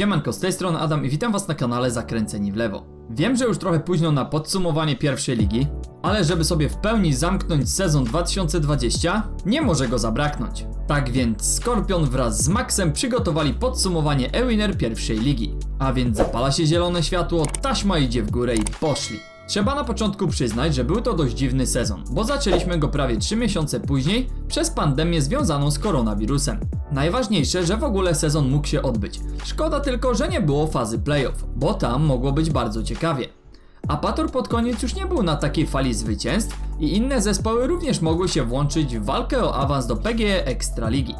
Siemanko, z tej strony Adam i witam was na kanale Zakręceni w lewo. Wiem, że już trochę późno na podsumowanie pierwszej ligi, ale żeby sobie w pełni zamknąć sezon 2020, nie może go zabraknąć. Tak więc Skorpion wraz z Maxem przygotowali podsumowanie E-Winner pierwszej ligi. A więc zapala się zielone światło, taśma idzie w górę i poszli. Trzeba na początku przyznać, że był to dość dziwny sezon, bo zaczęliśmy go prawie 3 miesiące później przez pandemię związaną z koronawirusem. Najważniejsze, że w ogóle sezon mógł się odbyć. Szkoda tylko, że nie było fazy playoff, bo tam mogło być bardzo ciekawie. Apator pod koniec już nie był na takiej fali zwycięstw i inne zespoły również mogły się włączyć w walkę o awans do PGE Ekstraligi.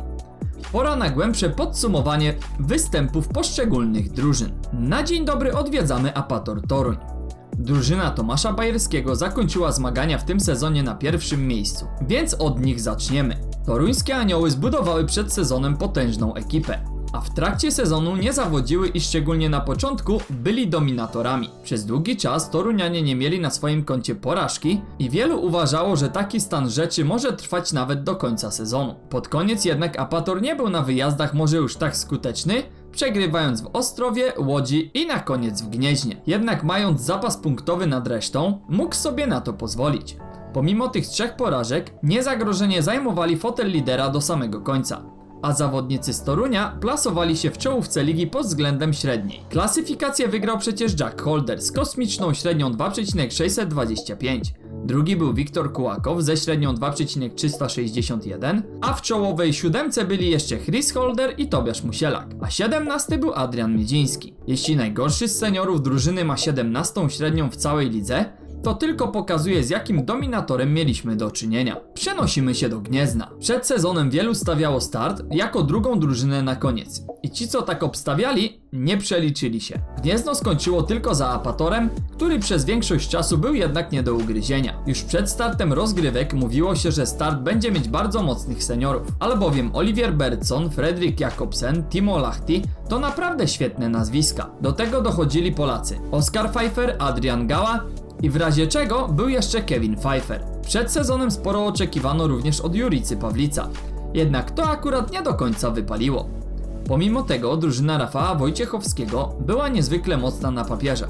Pora na głębsze podsumowanie występów poszczególnych drużyn. Na dzień dobry odwiedzamy Apator Toruń. Drużyna Tomasza Bajerskiego zakończyła zmagania w tym sezonie na pierwszym miejscu, więc od nich zaczniemy. Toruńskie Anioły zbudowały przed sezonem potężną ekipę, a w trakcie sezonu nie zawodziły i szczególnie na początku byli dominatorami. Przez długi czas Torunianie nie mieli na swoim koncie porażki i wielu uważało, że taki stan rzeczy może trwać nawet do końca sezonu. Pod koniec jednak Apator nie był na wyjazdach może już tak skuteczny, przegrywając w Ostrowie, Łodzi i na koniec w Gnieźnie. Jednak mając zapas punktowy nad resztą, mógł sobie na to pozwolić. Pomimo tych trzech porażek, niezagrożenie zajmowali fotel lidera do samego końca. A zawodnicy z Torunia plasowali się w czołówce ligi pod względem średniej. Klasyfikację wygrał przecież Jack Holder z kosmiczną średnią 2,625. Drugi był Wiktor Kułakow ze średnią 2,361, a w czołowej siódemce byli jeszcze Chris Holder i Tobiasz Musielak, a 17 był Adrian Miedziński. Jeśli najgorszy z seniorów drużyny ma 17 średnią w całej lidze, to tylko pokazuje z jakim dominatorem mieliśmy do czynienia. Przenosimy się do Gniezna. Przed sezonem wielu stawiało start jako drugą drużynę na koniec. I ci co tak obstawiali, nie przeliczyli się. Gniezno skończyło tylko za Apatorem, który przez większość czasu był jednak nie do ugryzienia. Już przed startem rozgrywek mówiło się, że start będzie mieć bardzo mocnych seniorów, albowiem Olivier Bertson, Fredrik Jakobsen, Timo Lahti to naprawdę świetne nazwiska. Do tego dochodzili Polacy Oskar Pfeiffer, Adrian Gała i w razie czego był jeszcze Kevin Pfeiffer. Przed sezonem sporo oczekiwano również od Juricy Pawlica, jednak to akurat nie do końca wypaliło. Pomimo tego drużyna Rafała Wojciechowskiego była niezwykle mocna na papierze.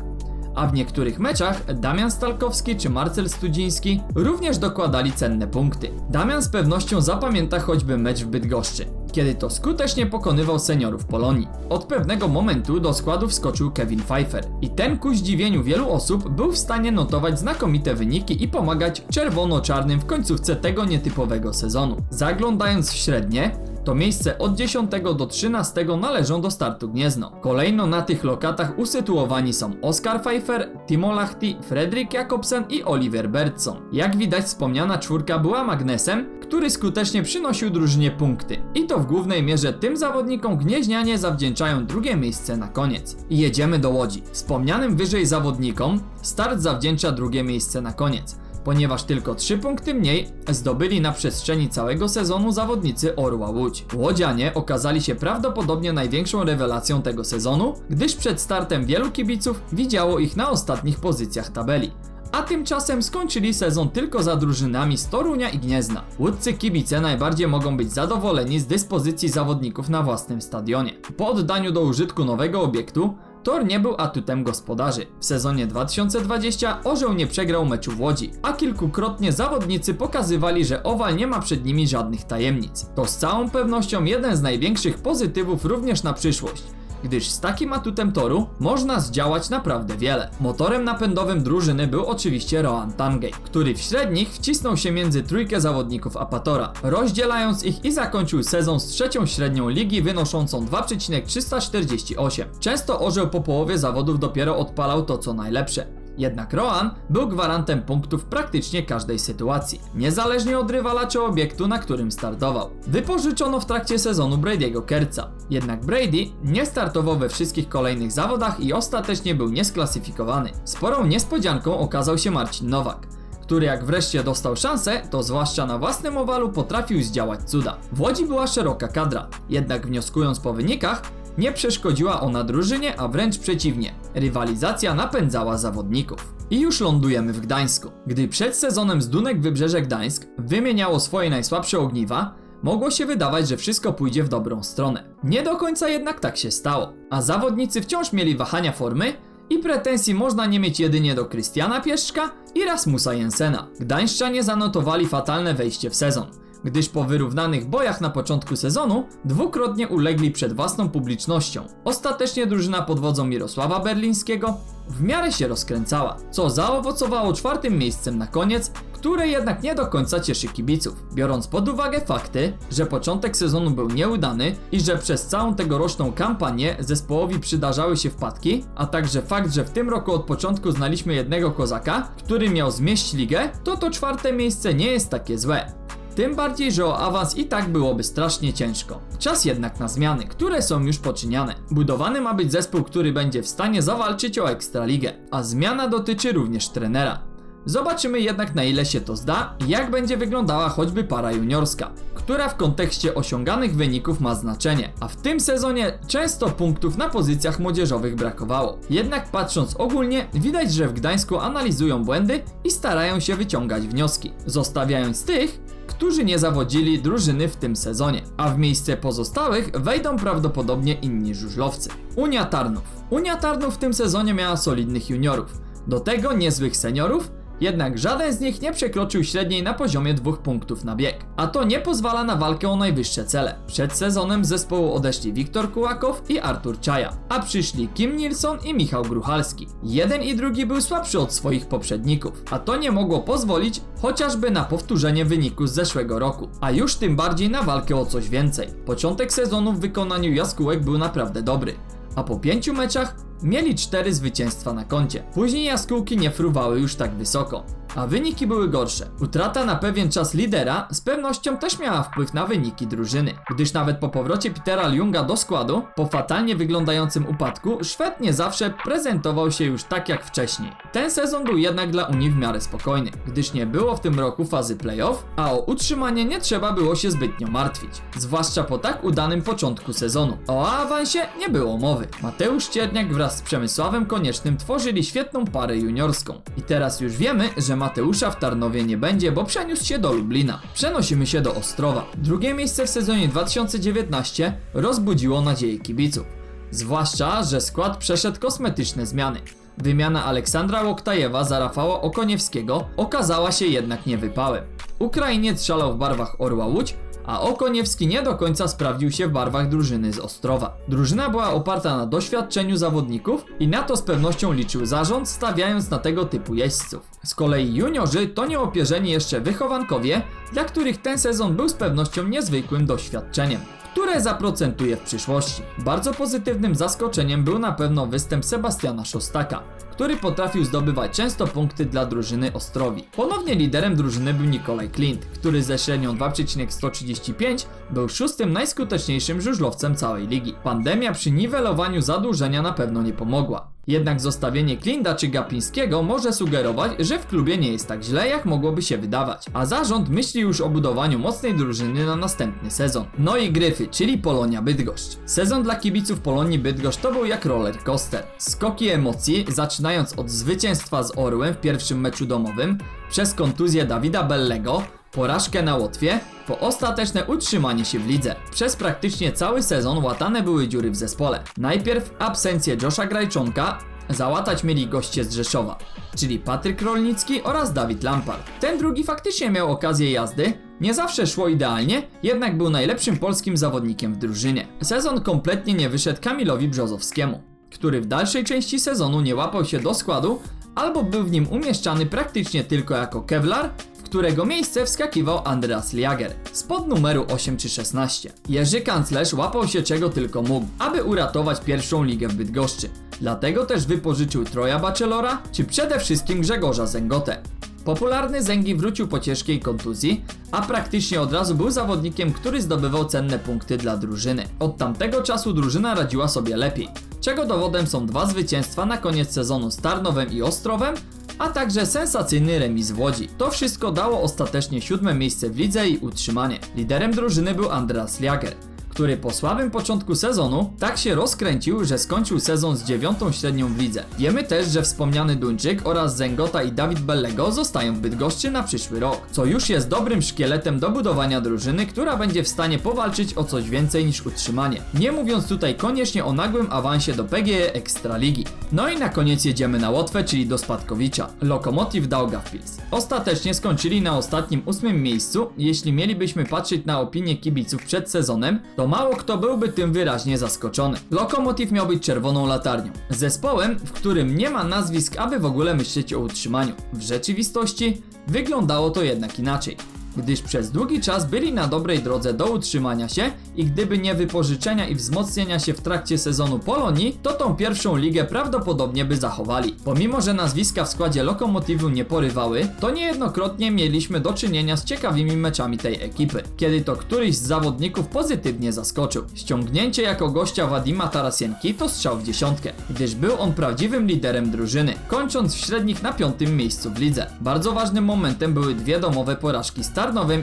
A w niektórych meczach Damian Stalkowski czy Marcel Studziński również dokładali cenne punkty. Damian z pewnością zapamięta choćby mecz w Bydgoszczy, kiedy to skutecznie pokonywał seniorów Polonii. Od pewnego momentu do składu wskoczył Kevin Pfeiffer i ten ku zdziwieniu wielu osób był w stanie notować znakomite wyniki i pomagać czerwono-czarnym w końcówce tego nietypowego sezonu. Zaglądając w średnie, to miejsce od 10 do 13 należą do startu Gniezno. Kolejno na tych lokatach usytuowani są Oskar Pfeiffer, Timo Lahti, Fredrik Jakobsen i Oliver Bertson. Jak widać wspomniana czwórka była magnesem, który skutecznie przynosił drużynie punkty. I to w głównej mierze tym zawodnikom gnieźnianie zawdzięczają drugie miejsce na koniec. I jedziemy do Łodzi. Wspomnianym wyżej zawodnikom start zawdzięcza drugie miejsce na koniec ponieważ tylko 3 punkty mniej zdobyli na przestrzeni całego sezonu zawodnicy Orła Łódź. Łodzianie okazali się prawdopodobnie największą rewelacją tego sezonu, gdyż przed startem wielu kibiców widziało ich na ostatnich pozycjach tabeli. A tymczasem skończyli sezon tylko za drużynami z Torunia i Gniezna. Łódcy kibice najbardziej mogą być zadowoleni z dyspozycji zawodników na własnym stadionie. Po oddaniu do użytku nowego obiektu, Tor nie był atutem gospodarzy. W sezonie 2020 Orzeł nie przegrał meczu w Łodzi, a kilkukrotnie zawodnicy pokazywali, że Owal nie ma przed nimi żadnych tajemnic. To z całą pewnością jeden z największych pozytywów również na przyszłość gdyż z takim atutem toru można zdziałać naprawdę wiele. Motorem napędowym drużyny był oczywiście Rohan Tangay, który w średnich wcisnął się między trójkę zawodników Apatora, rozdzielając ich i zakończył sezon z trzecią średnią ligi wynoszącą 2,348. Często orzeł po połowie zawodów dopiero odpalał to co najlepsze. Jednak Rohan był gwarantem punktów praktycznie każdej sytuacji, niezależnie od rywala czy obiektu, na którym startował. Wypożyczono w trakcie sezonu Brady'ego Kerca, jednak Brady nie startował we wszystkich kolejnych zawodach i ostatecznie był niesklasyfikowany. Sporą niespodzianką okazał się Marcin Nowak który jak wreszcie dostał szansę, to zwłaszcza na własnym owalu potrafił zdziałać cuda. W Łodzi była szeroka kadra, jednak wnioskując po wynikach, nie przeszkodziła ona drużynie, a wręcz przeciwnie. Rywalizacja napędzała zawodników. I już lądujemy w Gdańsku. Gdy przed sezonem z Dunek Wybrzeże Gdańsk wymieniało swoje najsłabsze ogniwa, mogło się wydawać, że wszystko pójdzie w dobrą stronę. Nie do końca jednak tak się stało, a zawodnicy wciąż mieli wahania formy i pretensji można nie mieć jedynie do Krystiana Pieszczka i Rasmusa Jensena. Gdańszczanie zanotowali fatalne wejście w sezon, gdyż po wyrównanych bojach na początku sezonu dwukrotnie ulegli przed własną publicznością. Ostatecznie drużyna pod wodzą Mirosława Berlińskiego w miarę się rozkręcała, co zaowocowało czwartym miejscem na koniec, które jednak nie do końca cieszy kibiców. Biorąc pod uwagę fakty, że początek sezonu był nieudany i że przez całą tegoroczną kampanię zespołowi przydarzały się wpadki, a także fakt, że w tym roku od początku znaliśmy jednego kozaka, który miał zmieść ligę, to to czwarte miejsce nie jest takie złe. Tym bardziej, że o awans i tak byłoby strasznie ciężko. Czas jednak na zmiany, które są już poczyniane. Budowany ma być zespół, który będzie w stanie zawalczyć o Ekstraligę, a zmiana dotyczy również trenera. Zobaczymy jednak na ile się to zda i jak będzie wyglądała choćby para juniorska, która w kontekście osiąganych wyników ma znaczenie, a w tym sezonie często punktów na pozycjach młodzieżowych brakowało. Jednak patrząc ogólnie, widać, że w Gdańsku analizują błędy i starają się wyciągać wnioski, zostawiając tych, którzy nie zawodzili drużyny w tym sezonie, a w miejsce pozostałych wejdą prawdopodobnie inni żużlowcy. Unia Tarnów. Unia Tarnów w tym sezonie miała solidnych juniorów, do tego niezłych seniorów, jednak żaden z nich nie przekroczył średniej na poziomie dwóch punktów na bieg. A to nie pozwala na walkę o najwyższe cele. Przed sezonem z zespołu odeszli Wiktor Kułakow i Artur Czaja, a przyszli Kim Nilsson i Michał Gruchalski. Jeden i drugi był słabszy od swoich poprzedników, a to nie mogło pozwolić chociażby na powtórzenie wyniku z zeszłego roku, a już tym bardziej na walkę o coś więcej. Początek sezonu w wykonaniu jaskółek był naprawdę dobry a po pięciu meczach mieli cztery zwycięstwa na koncie. Później jaskółki nie fruwały już tak wysoko, a wyniki były gorsze. Utrata na pewien czas lidera z pewnością też miała wpływ na wyniki drużyny, gdyż nawet po powrocie Petera Ljunga do składu, po fatalnie wyglądającym upadku, Szwed nie zawsze prezentował się już tak jak wcześniej. Ten sezon był jednak dla Unii w miarę spokojny, gdyż nie było w tym roku fazy playoff, a o utrzymanie nie trzeba było się zbytnio martwić, zwłaszcza po tak udanym początku sezonu. O awansie nie było mowy. Mateusz Cierniak wraz z Przemysławem Koniecznym tworzyli świetną parę juniorską. I teraz już wiemy, że Mateusza w Tarnowie nie będzie, bo przeniósł się do Lublina. Przenosimy się do Ostrowa. Drugie miejsce w sezonie 2019 rozbudziło nadzieję kibiców. Zwłaszcza, że skład przeszedł kosmetyczne zmiany. Wymiana Aleksandra Łoktajewa za Rafała Okoniewskiego okazała się jednak niewypałem. Ukrainiec szalał w barwach Orła Łódź, a Okoniewski nie do końca sprawdził się w barwach drużyny z Ostrowa. Drużyna była oparta na doświadczeniu zawodników i na to z pewnością liczył zarząd, stawiając na tego typu jeźdźców. Z kolei juniorzy to nieopierzeni jeszcze wychowankowie, dla których ten sezon był z pewnością niezwykłym doświadczeniem które zaprocentuje w przyszłości. Bardzo pozytywnym zaskoczeniem był na pewno występ Sebastiana Szostaka, który potrafił zdobywać często punkty dla drużyny Ostrowi. Ponownie liderem drużyny był Nikolaj Klint, który ze średnią 2,135 był szóstym najskuteczniejszym żużlowcem całej ligi. Pandemia przy niwelowaniu zadłużenia na pewno nie pomogła. Jednak zostawienie Klinda czy Gapińskiego może sugerować, że w klubie nie jest tak źle, jak mogłoby się wydawać. A zarząd myśli już o budowaniu mocnej drużyny na następny sezon. No i Gryfy, czyli Polonia Bydgoszcz. Sezon dla kibiców Polonii Bydgoszcz to był jak roller coaster. Skoki emocji, zaczynając od zwycięstwa z Orłem w pierwszym meczu domowym, przez kontuzję Dawida Bellego, porażkę na Łotwie, po ostateczne utrzymanie się w lidze. Przez praktycznie cały sezon łatane były dziury w zespole. Najpierw absencję Josha Grajczonka, załatać mieli goście z Rzeszowa, czyli Patryk Rolnicki oraz Dawid Lampard. Ten drugi faktycznie miał okazję jazdy, nie zawsze szło idealnie, jednak był najlepszym polskim zawodnikiem w drużynie. Sezon kompletnie nie wyszedł Kamilowi Brzozowskiemu, który w dalszej części sezonu nie łapał się do składu, albo był w nim umieszczany praktycznie tylko jako Kevlar, którego miejsce wskakiwał Andreas Liager spod numeru 8 czy 16. Jerzy Kanclerz łapał się czego tylko mógł, aby uratować pierwszą ligę w Bydgoszczy. Dlatego też wypożyczył Troja Bachelora, czy przede wszystkim Grzegorza Zęgotę. Popularny Zęgi wrócił po ciężkiej kontuzji, a praktycznie od razu był zawodnikiem, który zdobywał cenne punkty dla drużyny. Od tamtego czasu drużyna radziła sobie lepiej, czego dowodem są dwa zwycięstwa na koniec sezonu z Tarnowem i Ostrowem, a także sensacyjny remis w Łodzi. To wszystko dało ostatecznie siódme miejsce w lidze i utrzymanie. Liderem drużyny był Andreas Liager, który po słabym początku sezonu tak się rozkręcił, że skończył sezon z dziewiątą średnią w lidze. Wiemy też, że wspomniany Duńczyk oraz Zengota i Dawid Bellego zostają w Bydgoszczy na przyszły rok, co już jest dobrym szkieletem do budowania drużyny, która będzie w stanie powalczyć o coś więcej niż utrzymanie. Nie mówiąc tutaj koniecznie o nagłym awansie do PGE Ekstraligi. No i na koniec jedziemy na Łotwę, czyli do Spadkowicza. Lokomotiv Daugavpils. Ostatecznie skończyli na ostatnim ósmym miejscu. Jeśli mielibyśmy patrzeć na opinię kibiców przed sezonem, to mało kto byłby tym wyraźnie zaskoczony. Lokomotiv miał być czerwoną latarnią. Zespołem, w którym nie ma nazwisk, aby w ogóle myśleć o utrzymaniu. W rzeczywistości wyglądało to jednak inaczej gdyż przez długi czas byli na dobrej drodze do utrzymania się i gdyby nie wypożyczenia i wzmocnienia się w trakcie sezonu Polonii, to tą pierwszą ligę prawdopodobnie by zachowali. Pomimo, że nazwiska w składzie Lokomotivu nie porywały, to niejednokrotnie mieliśmy do czynienia z ciekawymi meczami tej ekipy, kiedy to któryś z zawodników pozytywnie zaskoczył. Ściągnięcie jako gościa Wadima Tarasienki to strzał w dziesiątkę, gdyż był on prawdziwym liderem drużyny, kończąc w średnich na piątym miejscu w lidze. Bardzo ważnym momentem były dwie domowe porażki z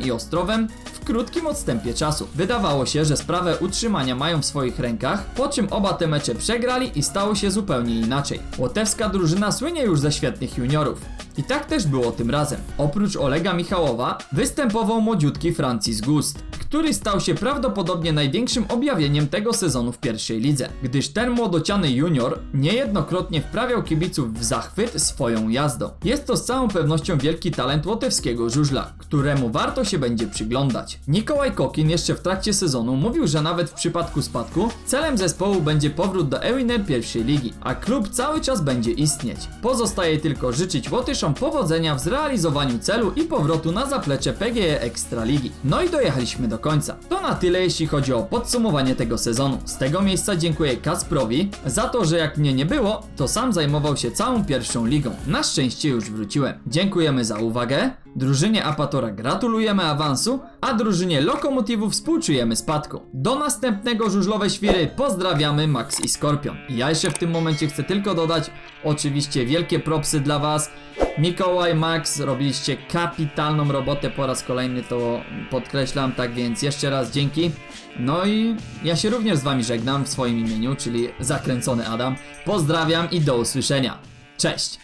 I Ostrowem w krótkim odstępie czasu. Wydawało się, że sprawę utrzymania mają w swoich rękach, po czym oba te mecze przegrali i stało się zupełnie inaczej. Łotewska drużyna słynie już ze świetnych juniorów. I tak też było tym razem. Oprócz Olega Michałowa występował młodziutki Francis Gust, który stał się prawdopodobnie największym objawieniem tego sezonu w pierwszej lidze, gdyż ten młodociany junior niejednokrotnie wprawiał kibiców w zachwyt swoją jazdą. Jest to z całą pewnością wielki talent łotewskiego żużla, któremu warto się będzie przyglądać. Nikołaj Kokin jeszcze w trakcie sezonu mówił, że nawet w przypadku spadku celem zespołu będzie powrót do Ewiner pierwszej ligi, a klub cały czas będzie istnieć. Pozostaje tylko życzyć Łotyszom powodzenia w zrealizowaniu celu i powrotu na zaplecze PGE Ekstraligi. No i dojechaliśmy do końca. To na tyle jeśli chodzi o podsumowanie tego sezonu. Z tego miejsca dziękuję Kasprowi za to, że jak mnie nie było, to sam zajmował się całą pierwszą ligą. Na szczęście już wróciłem. Dziękujemy za uwagę. Drużynie Apatora gratulujemy awansu, a drużynie Lokomotivu współczujemy spadku. Do następnego żużlowe świry pozdrawiamy Max i Skorpion. Ja jeszcze w tym momencie chcę tylko dodać oczywiście wielkie propsy dla was. Mikołaj, Max, robiliście kapitalną robotę po raz kolejny, to podkreślam, tak więc jeszcze raz dzięki. No i ja się również z wami żegnam w swoim imieniu, czyli zakręcony Adam. Pozdrawiam i do usłyszenia. Cześć!